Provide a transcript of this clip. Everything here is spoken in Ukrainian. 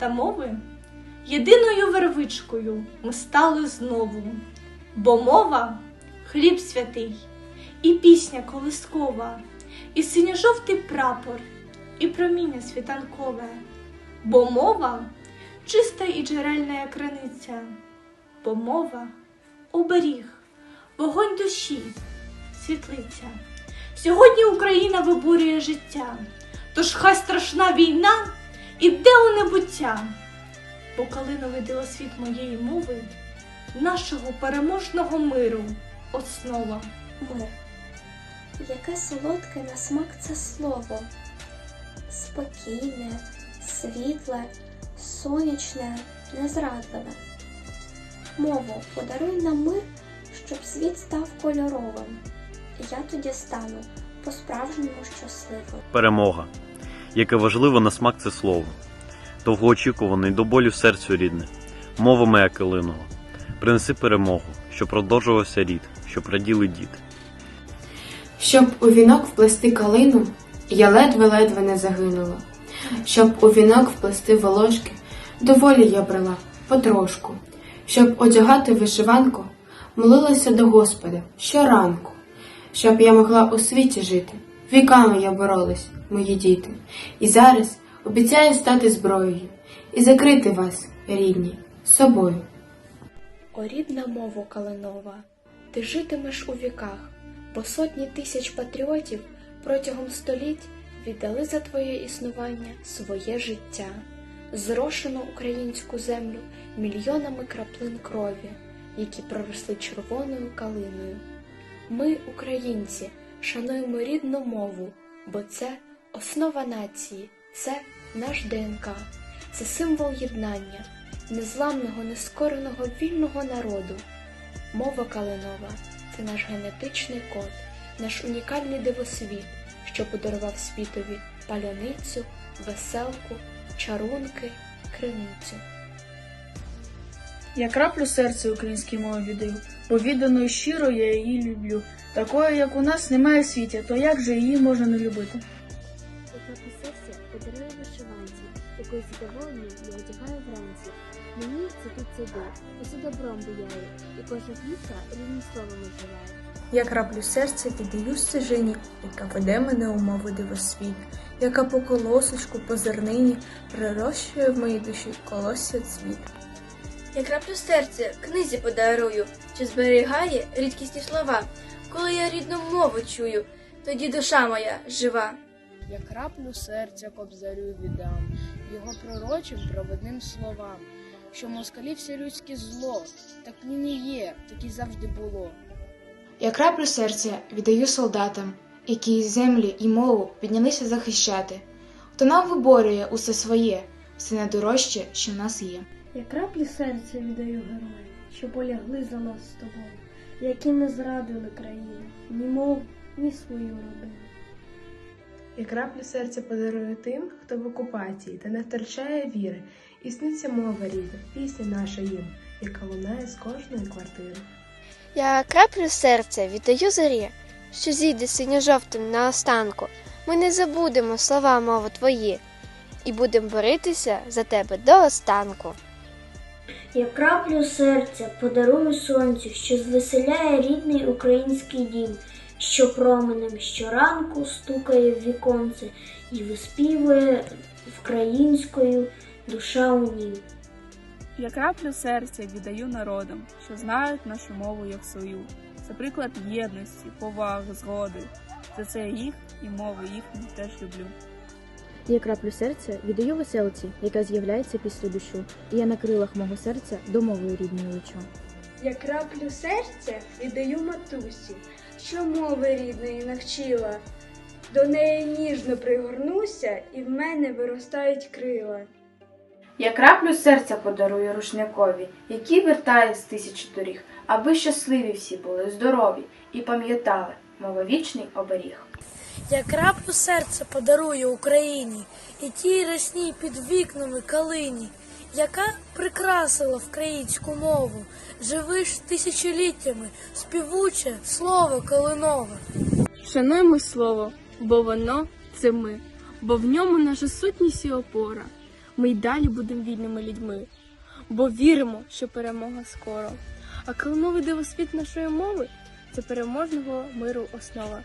та мови, єдиною вервичкою ми стали знову, бо мова хліб святий, і пісня колискова, і синьо-жовтий прапор, і проміння світанкове, бо мова чиста і джерельна краниця, бо мова оберіг, вогонь душі, світлиця. Сьогодні Україна виборює життя, тож хай страшна війна іде у небуття, бо коли калиновий дилосвіт моєї мови, нашого переможного миру, основа. Мо, яке солодке на смак це слово. Спокійне, світле, сонячне, незрадливе. Мово, подаруй нам мир, щоб світ став кольоровим. Я тоді стану по-справжньому щасливим. Перемога. Яке важливо на смак це слово. Довгоочікуваний до болю серцю рідне. Мова моя килинова. Принеси перемогу, щоб продовжувався рід, щоб раділи діти. Щоб у вінок вплести калину, я ледве-ледве не загинула. Щоб у вінок вплести волошки, доволі я брала потрошку. Щоб одягати вишиванку, молилася до Господа щоранку. Щоб я могла у світі жити, віками я боролась, мої діти. І зараз обіцяю стати зброєю і закрити вас, рідні, собою. О рідна мова калинова, ти житимеш у віках, бо сотні тисяч патріотів протягом століть віддали за твоє існування своє життя, зрошену українську землю мільйонами краплин крові, які проросли червоною калиною. Ми, українці, шануємо рідну мову, бо це основа нації, це наш ДНК, це символ єднання незламного, нескореного вільного народу. Мова калинова це наш генетичний код, наш унікальний дивосвіт, що подарував світові паляницю, веселку, чарунки, криницю. Я краплю серце українській мові віддаю, бо віддано і щиро я її люблю. Такої, як у нас, немає в світі, то як же її можна не любити? Яка серця подарує вишиванці, якої задоволення я одягаю вранці. Мені це тут сиди, усе добром буяє, і кожна квітка рівним словом оживає. Я краплю серця віддаю стежині, яка веде мене у мову дивосвіт, яка по колосочку, по зернині прирощує в моїй душі колосся цвіт. Я краплю серце книзі подарую, що зберігає рідкісні слова. Коли я рідну мову чую, тоді душа моя жива. Я краплю серця кобзарю віддам, його пророчим проводним словам, що москалі все людське зло, так нині є, так і завжди було. Я краплю серця віддаю солдатам, які землі і мову піднялися захищати. Хто нам виборює усе своє, все найдорожче, що в нас є. Я краплі серця віддаю героям, що полягли за нас з тобою, які не зрадили країну, ні мов, ні свою родину. Я краплю серця подарую тим, хто в окупації та не втрачає віри, і сниться мова рідна, пісня наша їм, яка лунає з кожної квартири. Я краплю серця віддаю зорі, що зійде синьо-жовтим на останку. Ми не забудемо слова мови твої, і будемо боритися за тебе до останку. Я краплю серця подарую сонцю, що звеселяє рідний український дім, що променем щоранку стукає в віконце і виспівує українською душа у нім. Я краплю серця віддаю народам, що знають нашу мову як свою. Це приклад єдності, поваги, згоди. За це їх і мову їхню теж люблю. Я краплю серця віддаю веселці, яка з'являється після дощу, і я на крилах мого серця до мови рідної лечу. Я краплю серця віддаю матусі, що мови рідної навчила. До неї ніжно пригорнуся, і в мене виростають крила. Я краплю серця подарую рушникові, який вертає з тисяч доріг, аби щасливі всі були, здорові і пам'ятали мововічний оберіг. Я краплю серця подарую Україні і тій рясній під вікнами калині, яка прикрасила українську мову, живиш тисячоліттями, співуче слово калинове. Шануємо слово, бо воно це ми, бо в ньому наша сутність і опора. ми й далі будемо вільними людьми, бо віримо, що перемога скоро. А калиновий дивосвіт нашої мови це переможного миру основа.